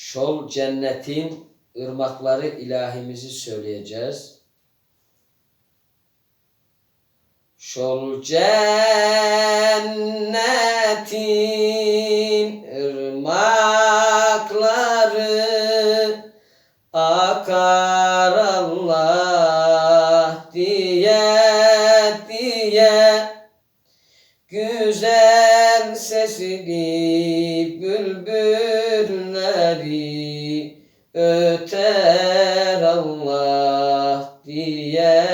Şol cennetin ırmakları ilahimizi söyleyeceğiz. Şol cennetin ırmakları akar Allah diye diye Güzel sesli bülbülleri öter Allah diye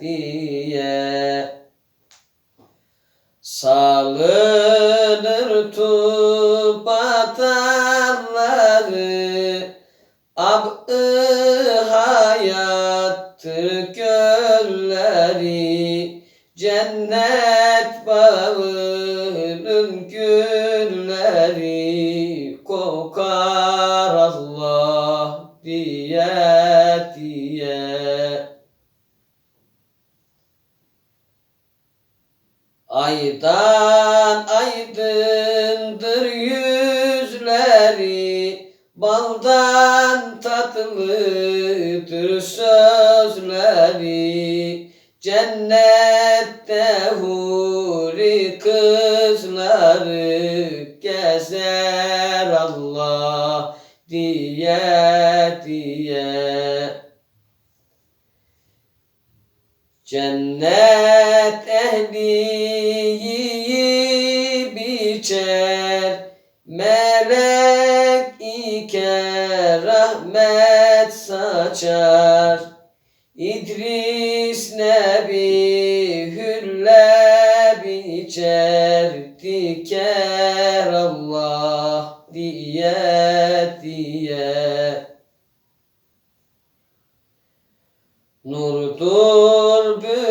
diye. Salınır tuba dalları Ab-ı hayattır gölleri. Cennet bağının gülleri Kokar Allah diye diye. Aydan aydındır yüzleri Baldan tatlıdır sözleri. Cennette huri kızları Gezer diye diye. Cennet ehli yiyip içer Melek ike rahmet saçar. İdris Nebi hülle biçer Diker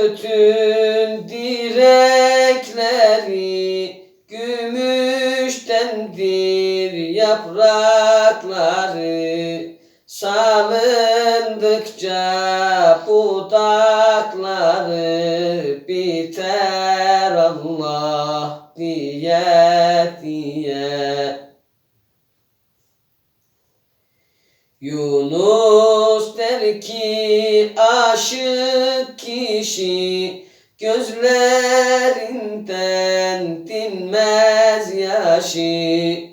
Bütün direkleri, gümüştendir yaprakları. Salındıkça budakları biter Allah diye diye. Yunus der ki aşık kişi gözlerinden dinmez yaşı.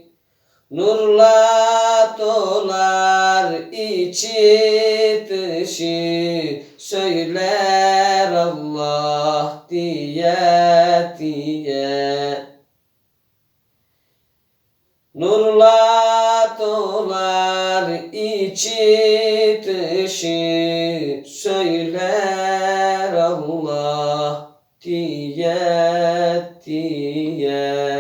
Nurla dolar içi dışı. Söyler Allah diye diye. Nurla dolar içi dışı söyler Allah diye diye